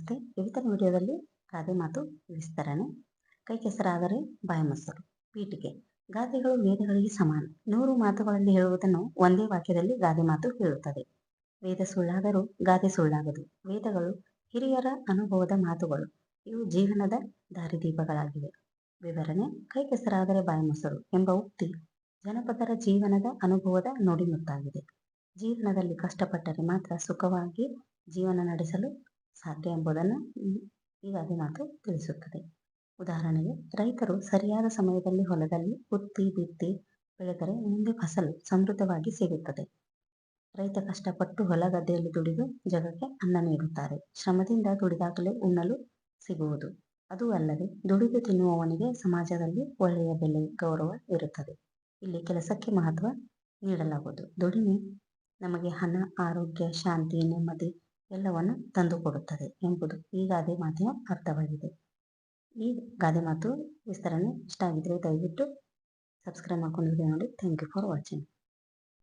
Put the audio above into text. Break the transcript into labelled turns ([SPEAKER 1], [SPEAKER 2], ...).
[SPEAKER 1] ನಮಸ್ತೆ. ಇವತ್ತಿನ ವಿಡಿಯೋದಲ್ಲಿ ಗಾದೆ ಮಾತು ವಿಸ್ತರಣೆ. ಕೈ ಕೆಸರಾದರೆ ಬಾಯಿ ಮೊಸರು ಪೀಠಿಕೆ ಗಾದೆಗಳು ವೇದಗಳಿಗೆ ಸಮಾನ. ನೂರು ಮಾತುಗಳಲ್ಲಿ ಹೇಳುವುದನ್ನು ಒಂದೇ ವಾಕ್ಯದಲ್ಲಿ ಗಾದೆ ಮಾತು ಹೇಳುತ್ತದೆ. ವೇದ ಸುಳ್ಳಾದರೂ ಗಾದೆ ಸುಳ್ಳಾಗದು. ವೇದಗಳು ಹಿರಿಯರ ಅನುಭವದ ಮಾತುಗಳು. ಇವು ಜೀವನದ ದಾರಿದೀಪಗಳಾಗಿವೆ. ವಿವರಣೆ. ಕೈ ಕೆಸರಾದರೆ ಬಾಯಿ ಮೊಸರು ಎಂಬ ಉಕ್ತಿ ಜನಪದರ ಜೀವನದ ಅನುಭವದ ನುಡಿಮುತ್ತಾಗಿದೆ. ಜೀವನದಲ್ಲಿ ಕಷ್ಟಪಟ್ಟರೆ ಮಾತ್ರ ಸುಖವಾಗಿ ಜೀವನ ನಡೆಸಲು ಸಾಧ್ಯ ಎಂಬುದನ್ನು ಈ ಮಾತು ತಿಳಿಸುತ್ತದೆ. ಉದಾಹರಣೆಗೆ, ರೈತರು ಸರಿಯಾದ ಸಮಯದಲ್ಲಿ ಹೊಲದಲ್ಲಿ ಉತ್ತಿ, ಬಿತ್ತಿ ಬೆಳೆದರೆ ಮುಂದೆ ಫಸಲು ಸಮೃದ್ಧವಾಗಿ ಸಿಗುತ್ತದೆ. ರೈತ ಕಷ್ಟಪಟ್ಟು ಹೊಲ ಗದ್ದೆಯಲ್ಲಿ ದುಡಿದು ಜಗಕ್ಕೆ ಅನ್ನ ನೀಡುತ್ತಾರೆ. ಶ್ರಮದಿಂದ ದುಡಿದಾಗಲೇ ಉಣ್ಣಲು ಸಿಗುವುದು. ಅದು ಅಲ್ಲದೆ, ದುಡಿದು ತಿನ್ನುವವನಿಗೆ ಸಮಾಜದಲ್ಲಿ ಒಳ್ಳೆಯ ಬೆಲೆ, ಗೌರವ ಇರುತ್ತದೆ. ಇಲ್ಲಿ ಕೆಲಸಕ್ಕೆ ಮಹತ್ವ ನೀಡಲಾಗುವುದು. ದುಡಿಮೆ ನಮಗೆ ಹಣ, ಆರೋಗ್ಯ, ಶಾಂತಿ, ನೆಮ್ಮದಿ ಎಲ್ಲವನ್ನು ತಂದುಕೊಡುತ್ತದೆ ಎಂಬುದು ಈ ಗಾದೆ ಮಾತಿನ ಅರ್ಥವಾಗಿದೆ. ಈ ಗಾದೆ ಮಾತು ವಿಸ್ತರಣೆ ಇಷ್ಟ ಆಗಿದ್ದರೆ ದಯವಿಟ್ಟು ಸಬ್ಸ್ಕ್ರೈಬ್ ಮಾಡ್ಕೊಂಡು ನೋಡಿ. Thank you for watching